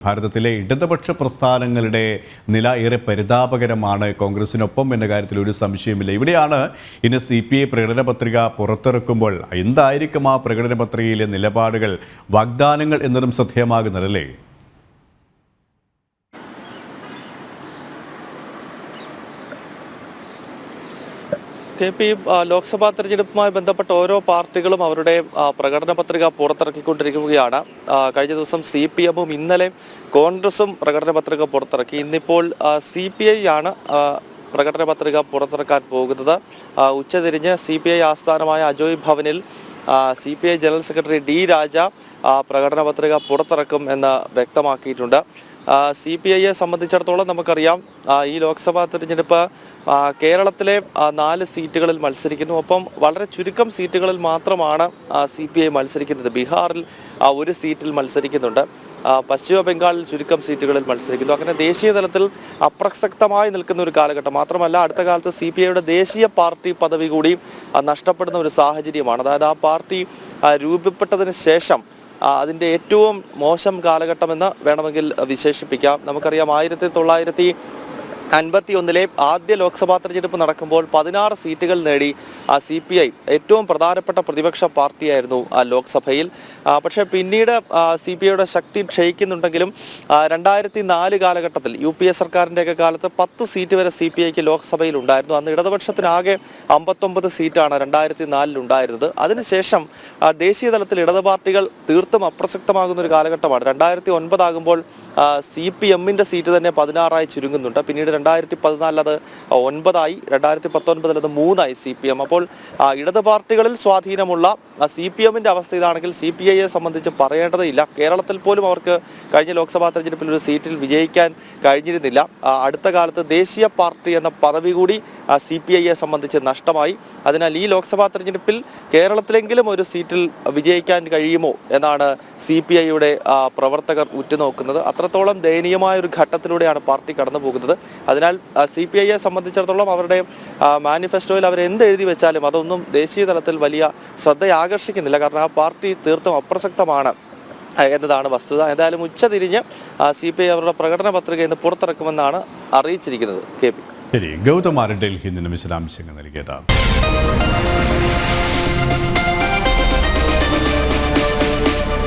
ഭാരതത്തിലെ ഇടതുപക്ഷ പ്രസ്ഥാനങ്ങളുടെ നില ഏറെ പരിതാപകരമാണ്. കോൺഗ്രസിനൊപ്പം എന്ന കാര്യത്തിൽ ഒരു സംശയമില്ല ഇവിടെയാണ് ഇന്ന് സി പി ഐ പ്രകടന പത്രിക പുറത്തിറക്കുമ്പോൾ എന്തായിരിക്കും ആ പ്രകടന പത്രികയിലെ നിലപാടുകൾ വാഗ്ദാനങ്ങൾ എന്നതും ശ്രദ്ധേയമാകുന്നത് അല്ലേ? കെ പി ലോക്സഭാ തെരഞ്ഞെടുപ്പുമായി ബന്ധപ്പെട്ട ഓരോ പാർട്ടികളും അവരുടെ പ്രകടന പത്രിക പുറത്തിറക്കിക്കൊണ്ടിരിക്കുകയാണ്. കഴിഞ്ഞ ദിവസം സി പി എമ്മും ഇന്നലെ കോൺഗ്രസും പ്രകടന പത്രിക പുറത്തിറക്കി. ഇന്നിപ്പോൾ സി പി ഐ ആണ് പ്രകടന പത്രിക പുറത്തിറക്കാൻ പോകുന്നത്. ഉച്ചതിരിഞ്ഞ് സി പി ഐ ആസ്ഥാനമായ അജോയ് ഭവനിൽ C P I general secretary D Raja പ്രകടന പത്രിക പുറത്തിറക്കും എന്ന് വ്യക്തമാക്കിയിട്ടുണ്ട്. സി പി ഐയെ സംബന്ധിച്ചിടത്തോളം നമുക്കറിയാം ഈ ലോക്സഭാ തെരഞ്ഞെടുപ്പ് കേരളത്തിലെ നാല് സീറ്റുകളിൽ മത്സരിക്കുന്നു. ഒപ്പം വളരെ ചുരുക്കം സീറ്റുകളിൽ മാത്രമാണ് സി പി ഐ മത്സരിക്കുന്നത്. ബീഹാറിൽ ഒരു സീറ്റിൽ മത്സരിക്കുന്നുണ്ട്. പശ്ചിമ ബംഗാളിൽ ചുരുക്കം സീറ്റുകളിൽ മത്സരിക്കുന്നു. അങ്ങനെ ദേശീയ തലത്തിൽ അപ്രസക്തമായി നിൽക്കുന്ന ഒരു കാലഘട്ടം മാത്രമല്ല അടുത്ത കാലത്ത് സി പി ഐയുടെ ദേശീയ പാർട്ടി പദവി കൂടി നഷ്ടപ്പെടുന്ന ഒരു സാഹചര്യമാണ്. അതായത് ആ പാർട്ടി രൂപപ്പെട്ടതിന് ശേഷം അതിന്റെ ഏറ്റവും മോശം കാലഘട്ടമെന്ന് വേണമെങ്കിൽ വിശേഷിപ്പിക്കാം. നമുക്കറിയാം ആയിരത്തി തൊള്ളായിരത്തി അൻപത്തി ഒന്നിലെ ആദ്യ ലോക്സഭാ തെരഞ്ഞെടുപ്പ് നടക്കുമ്പോൾ പതിനാറ് സീറ്റുകൾ നേടി ആ സി പി ഐ ഏറ്റവും പ്രധാനപ്പെട്ട പ്രതിപക്ഷ പാർട്ടിയായിരുന്നു ആ ലോക്സഭയിൽ. പക്ഷേ പിന്നീട് സി പി ഐയുടെ ശക്തി ക്ഷയിക്കുന്നുണ്ടെങ്കിലും രണ്ടായിരത്തി നാല് കാലഘട്ടത്തിൽ യു പി എ സർക്കാരിന്റെയൊക്കെ കാലത്ത് പത്ത് സീറ്റ് വരെ സി പി ഐക്ക് ലോക്സഭയിൽ ഉണ്ടായിരുന്നു. അന്ന് ഇടതുപക്ഷത്തിനാകെ അമ്പത്തൊമ്പത് സീറ്റാണ് രണ്ടായിരത്തി നാലിൽ ഉണ്ടായിരുന്നത്. അതിനുശേഷം ദേശീയ തലത്തിൽ ഇടത് പാർട്ടികൾ തീർത്തും അപ്രസക്തമാകുന്ന ഒരു കാലഘട്ടമാണ്. രണ്ടായിരത്തി ഒൻപതാകുമ്പോൾ സി പി എമ്മിന്റെ സീറ്റ് തന്നെ പതിനാറായി ചുരുങ്ങുന്നുണ്ട്. പിന്നീട് രണ്ടായിരത്തി പതിനാലിൽ അത് ഒൻപതായി രണ്ടായിരത്തി പത്തൊൻപതിൽ അത് മൂന്നായി സി പി എം. അപ്പോൾ ഇടത് പാർട്ടികളിൽ സ്വാധീനമുള്ള സി പി എമ്മിന്റെ അവസ്ഥ ഇതാണെങ്കിൽ സി പി ഐയെ സംബന്ധിച്ച് പറയേണ്ടതില്ല കേരളത്തിൽ പോലും അവർക്ക് കഴിഞ്ഞ ലോക്സഭാ തെരഞ്ഞെടുപ്പിൽ ഒരു സീറ്റിൽ വിജയിക്കാൻ കഴിഞ്ഞിരുന്നില്ല. അടുത്ത കാലത്ത് ദേശീയ പാർട്ടി എന്ന പദവി കൂടി സി പി ഐയെ സംബന്ധിച്ച് നഷ്ടമായി. അതിനാൽ ഈ ലോക്സഭാ തെരഞ്ഞെടുപ്പിൽ കേരളത്തിലെങ്കിലും ഒരു സീറ്റിൽ വിജയിക്കാൻ കഴിയുമോ എന്നാണ് സി പി ഐയുടെ പ്രവർത്തകർ ഉറ്റുനോക്കുന്നത്. അത്രത്തോളം ദയനീയമായ ഒരു ഘട്ടത്തിലൂടെയാണ് പാർട്ടി കടന്നു പോകുന്നത് അതിനാൽ സി പി ഐയെ സംബന്ധിച്ചിടത്തോളം അവരുടെ മാനിഫെസ്റ്റോയിൽ അവർ എന്ത് എഴുതി വെച്ചാലും അതൊന്നും ദേശീയ തലത്തിൽ വലിയ ശ്രദ്ധ ആകർഷിക്കുന്നില്ല കാരണം ആ പാർട്ടി തീർത്തും അപ്രസക്തമാണ് എന്നതാണ് വസ്തുത. എന്തായാലും ഉച്ചതിരിഞ്ഞ് സി പി ഐ അവരുടെ പ്രകടന പത്രിക ഇന്ന് പുറത്തിറക്കുമെന്നാണ് അറിയിച്ചിരിക്കുന്നത് കെ പി. ശരി ഗൗതമാരൻ ഡൽഹിയിൽ നിന്നും വിശദാംശങ്ങൾ നൽകിയത്?